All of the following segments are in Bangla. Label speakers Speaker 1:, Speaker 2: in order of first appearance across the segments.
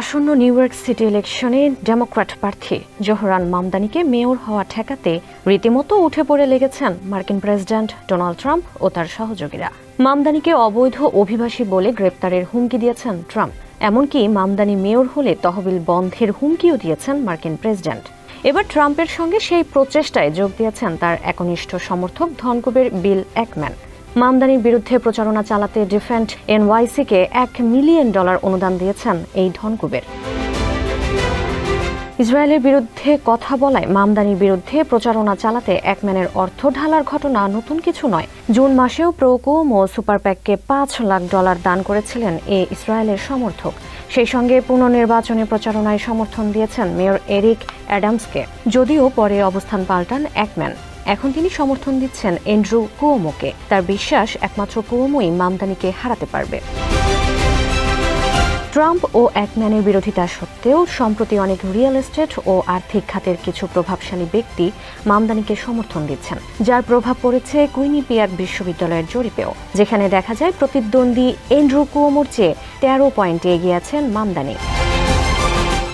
Speaker 1: আসন্ন নিউ ইয়র্ক সিটি ইলেকশনে ডেমোক্র্যাট প্রার্থী জোহরান মামদানিকে মেয়র হওয়া ঠেকাতে রীতিমতো উঠে পড়ে লেগেছেন মার্কিন প্রেসিডেন্ট ডোনাল্ড ট্রাম্প ও তার সহযোগীরা। মামদানিকে অবৈধ অভিবাসী বলে গ্রেপ্তারের হুমকি দিয়েছেন ট্রাম্প। এমনকি মামদানি মেয়র হলে তহবিল বন্ধের হুমকিও দিয়েছেন মার্কিন প্রেসিডেন্ট। এবার ট্রাম্পের সঙ্গে সেই প্রচেষ্টায় যোগ দিয়েছেন তার একনিষ্ঠ সমর্থক ধনকুবের বিল একম্যান। মামদানির বিরুদ্ধে প্রচারণা চালাতে ডিফেন্ট এনওয়াইসিকে এক মিলিয়ন ডলার অনুদান দিয়েছেন এই ধনকুবের। ইসরায়েলের বিরুদ্ধে কথা বলায় মামদানির বিরুদ্ধে প্রচারণা চালাতে একম্যানের অর্থ ঢালার ঘটনা নতুন কিছু নয়। জুন মাসেও প্রোকোম ও সুপারপ্যাককে পাঁচ লাখ ডলার দান করেছিলেন এ ইসরায়েলের সমর্থক। সেই সঙ্গে পুনর্নির্বাচনে প্রচারণায় সমর্থন দিয়েছেন মেয়র এরিক অ্যাডামসকে। যদিও পরে অবস্থান পাল্টান একম্যান এখন তিনি সমর্থন দিচ্ছেন এন্ড্রু কুয়োমোকে। তার বিশ্বাস একমাত্র কুয়োমোই মামদানিকে হারাতে পারবে। ট্রাম্প ও একম্যানের বিরোধিতা সত্ত্বেও, সম্প্রতি অনেক রিয়েল এস্টেট ও আর্থিক খাতের কিছু প্রভাবশালী ব্যক্তি মামদানিকে সমর্থন দিচ্ছেন, যার প্রভাব পড়েছে কুইনিপিয়াক বিশ্ববিদ্যালয়ের জরিপেও, যেখানে দেখা যায় প্রতিদ্বন্দ্বী এন্ড্রু কুয়োমোর চেয়ে তেরো পয়েন্টে এগিয়ে আছেন মামদানি।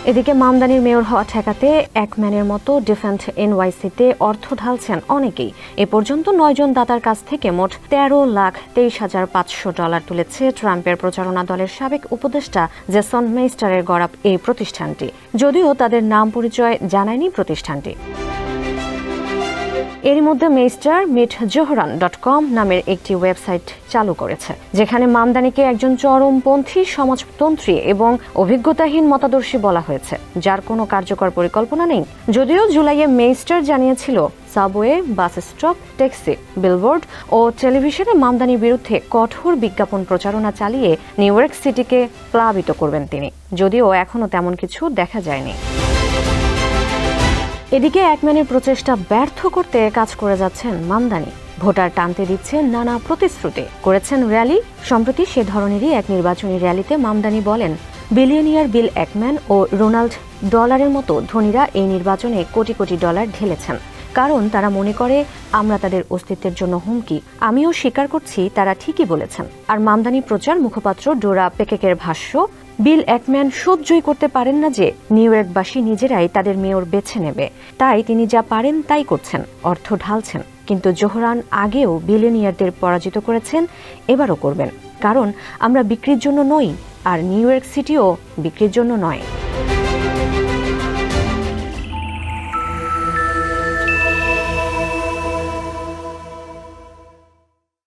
Speaker 1: এদিকে মামদানির মেয়র হওয়া ঠেকাতে এক ম্যানের মতো ডিফেন্স এনওয়াইসিতে অর্থ ঢালছেন অনেকেই। এ পর্যন্ত নয়জন দাতার কাছ থেকে মোট তেরো লাখ তেইশ হাজার পাঁচশো ডলার তুলেছে ট্রাম্পের প্রচারণা দলের সাবেক উপদেষ্টা জেসন মেস্টারের গড়াপ এই প্রতিষ্ঠানটি। যদিও তাদের নাম পরিচয় জানায়নি প্রতিষ্ঠানটি। এরই মধ্যে Meister meet Zohran dot com নামের একটি ওয়েবসাইট চালু করেছে, যেখানে মামদানিকে একজন চরমপন্থী সমাজতন্ত্রী এবং অভিজ্ঞতাহীন মতাদর্শী বলা হয়েছে, যার কোনো কার্যকর পরিকল্পনা নেই। যদিও জুলাইয়ে মেইস্টার জানিয়েছিল, subway, bus stop, taxi, billboard ও টেলিভিশনে মামদানির বিরুদ্ধে কঠোর বিজ্ঞাপন প্রচারণা চালিয়ে নিউ ইয়র্ক সিটিকে প্লাবিত করবেন তিনি, যদিও এখনও তেমন কিছু দেখা যায়নি। এদিকে একম্যানের প্রচেষ্টা ব্যর্থ করতে কাজ করে যাচ্ছেন মামদানি ভোটার টানতে দিচ্ছেন নানা প্রতিশ্রুতি। করেছেন র্যালি। সম্প্রতি সে ধরনেরই এক নির্বাচনী র্যালিতে মামদানি বলেন, বিলিয়নিয়ার বিল একম্যান ও রোনাল্ড ডলারের মতো ধনীরা এই নির্বাচনে কোটি কোটি ডলার ঢেলেছেন। কারণ তারা মনে করে, আমরা তাদের অস্তিত্বের জন্য হুমকি। আমিও স্বীকার করছি, তারা ঠিকই বলেছেন। আর মামদানি প্রচার মুখপাত্র ডোরা পেকেকের ভাষ্য বিল একম্যান সহ্যই করতে পারেন না যে নিউ ইয়র্কবাসী নিজেরাই তাদের মেয়র বেছে নেবে। তাই তিনি যা পারেন তাই করছেন, অর্থ ঢালছেন। কিন্তু জোহরান আগেও বিলেনিয়ারদের পরাজিত করেছেন, এবারও করবেন। কারণ আমরা বিক্রির জন্য নই, আর নিউ ইয়র্ক সিটিও বিক্রির জন্য নয়।